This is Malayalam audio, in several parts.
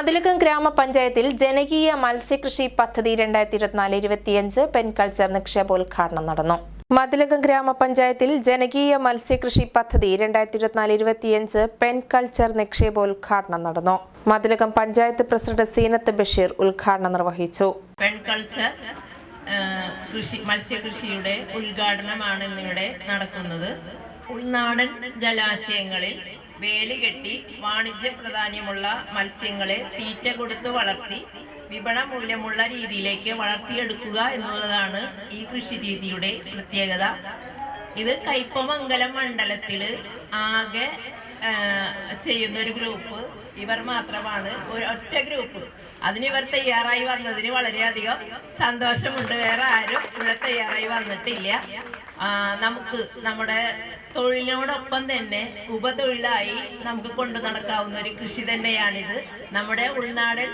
മതിലകം ഗ്രാമപഞ്ചായത്തിൽ ജനകീയ മത്സ്യകൃഷി പദ്ധതി രണ്ടായിരത്തി ഇരുപത്തിനാല് ഇരുപത്തിയഞ്ച് പെൻകൾച്ചർ നിക്ഷേപോദ്ഘാടനം നടന്നു. മതിലകം ഗ്രാമപഞ്ചായത്തിൽ ജനകീയ മത്സ്യകൃഷി പദ്ധതി രണ്ടായിരത്തി ഇരുപത്തിനാല് ഇരുപത്തിയഞ്ച് പെൻകൾച്ചർ നിക്ഷേപോദ്ഘാടനം നടന്നു. മതിലകം പഞ്ചായത്ത് പ്രസിഡന്റ് സീനത്ത് ബഷീർ ഉദ്ഘാടനം നിർവഹിച്ചു. പെൺകൾച്ചർ കൃഷി മത്സ്യകൃഷിയുടെ ഉദ്ഘാടനമാണ് ഇന്നിവിടെ നടക്കുന്നത്. ഉൾനാടൻ ജലാശയങ്ങളിൽ വേലി കെട്ടി വാണിജ്യ പ്രാധാന്യമുള്ള മത്സ്യങ്ങളെ തീറ്റ കൊടുത്ത് വളർത്തി വിപണ മൂല്യമുള്ള രീതിയിലേക്ക് വളർത്തിയെടുക്കുക എന്നുള്ളതാണ് ഈ കൃഷി രീതിയുടെ പ്രത്യേകത. ഇത് കയ്പമംഗലം മണ്ഡലത്തിൽ ആകെ ചെയ്യുന്ന ഒരു ഗ്രൂപ്പ്. ഇവർ മാത്രമാണ് ഒരു ഒറ്റ ഗ്രൂപ്പ്. അതിന് ഇവർ തയ്യാറായി വന്നതിന് വളരെയധികം സന്തോഷമുണ്ട്. വേറെ ആരും ഇവിടെ തയ്യാറായി വന്നിട്ടില്ല. നമുക്ക് നമ്മുടെ തൊഴിലിനോടൊപ്പം തന്നെ ഉപതൊഴിലായി നമുക്ക് കൊണ്ടു നടക്കാവുന്ന ഒരു കൃഷി തന്നെയാണിത്. നമ്മുടെ ഉൾനാടൻ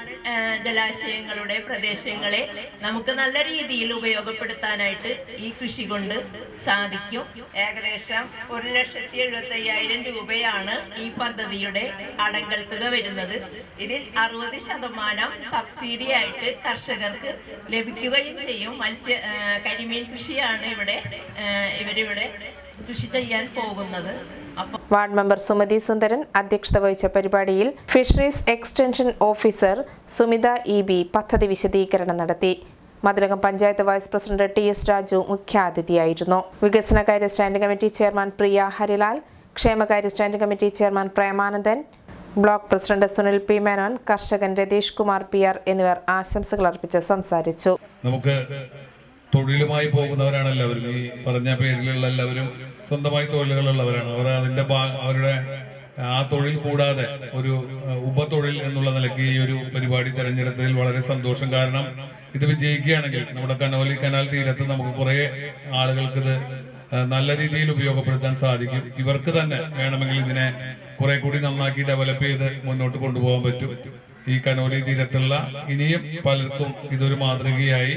ജലാശയങ്ങളുടെ പ്രദേശങ്ങളെ നമുക്ക് നല്ല രീതിയിൽ ഉപയോഗപ്പെടുത്താനായിട്ട് ഈ കൃഷി കൊണ്ട് സാധിക്കും. ഏകദേശം ഒരു ലക്ഷത്തി എഴുപത്തി അയ്യായിരം രൂപയാണ് ഈ പദ്ധതിയുടെ അടങ്കൽ തുക വരുന്നത്. ഇതിൽ അറുപത് ശതമാനം സബ്സിഡി ആയിട്ട് കർഷകർക്ക് ലഭിക്കുകയും ചെയ്യും. മത്സ്യ കരിമീൻ കൃഷിയാണ് ഇവിടെ ഇവരിവിടെ കൃഷി ചെയ്യാൻ പോകുന്നത്. വാർഡ് മെമ്പർ സുമതി സുന്ദരൻ അധ്യക്ഷത വഹിച്ച പരിപാടിയിൽ fisheries extension officer Sumitha E B പദ്ധതി വിശദീകരണം നടത്തി. Mathilakam panchayat vice president T S Raju മുഖ്യാതിഥിയായിരുന്നു. വികസനകാര്യ standing committee chairman Priya Harilal ക്ഷേമകാര്യ standing committee chairman Premanandan block president Sunil P Menon കർഷകൻ രതീഷ് കുമാർ പി ആർ എന്നിവർ ആശംസകൾ അർപ്പിച്ച് സംസാരിച്ചു. നമുക്ക് തൊഴിലുമായി പോകുന്നവരാണ് എല്ലാവരും. ഈ പറഞ്ഞ പേരിലുള്ള എല്ലാവരും സ്വന്തമായി തൊഴിലുകളുള്ളവരാണ്. അവർ അതിന്റെ അവരുടെ ആ തൊഴിൽ കൂടാതെ ഒരു ഉപതൊഴിൽ എന്നുള്ള നിലയ്ക്ക് ഈ ഒരു പരിപാടി തെരഞ്ഞെടുത്തതിൽ വളരെ സന്തോഷം. കാരണം ഇത് വിജയിക്കുകയാണെങ്കിൽ നമ്മുടെ കനോലി കനാൽ തീരത്ത് നമുക്ക് കുറേ ആളുകൾക്ക് ഇത് നല്ല രീതിയിൽ ഉപയോഗപ്പെടുത്താൻ സാധിക്കും. ഇവർക്ക് തന്നെ വേണമെങ്കിൽ ഇതിനെ കുറെ കൂടി നന്നാക്കി ഡെവലപ്പ് ചെയ്ത് മുന്നോട്ട് കൊണ്ടുപോകാൻ പറ്റും. ഈ കനോലി തീരത്തുള്ള ഇനിയും പലർക്കും ഇതൊരു മാതൃകയായി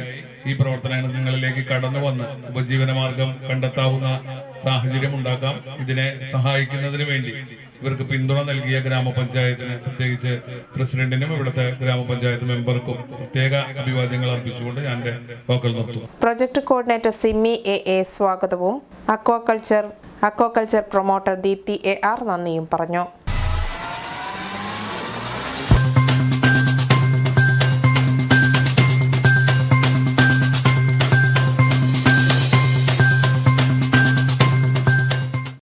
ഈ പ്രവർത്തനങ്ങളിലേക്ക് കടന്നു വന്ന് ഉപജീവന മാർഗം കണ്ടെത്താവുന്ന സാഹചര്യം ഉണ്ടാക്കാം. ഇതിനെ സഹായിക്കുന്നതിന് വേണ്ടി ഇവർക്ക് പിന്തുണ നൽകിയ ഗ്രാമപഞ്ചായത്തിന് പ്രത്യേകിച്ച് പ്രസിഡന്റിനും ഇവിടുത്തെ ഗ്രാമപഞ്ചായത്ത് മെമ്പർക്കും പ്രത്യേക അഭിവാദ്യങ്ങൾ അർപ്പിച്ചുകൊണ്ട് ഞാൻ എന്റെ വാക്കുകൾ നിർത്തുന്നു. Project coordinator Simmy A A സ്വാഗതവും. Aquaculture aquaculture promoter Deepthi A R നന്ദിയും പറഞ്ഞു.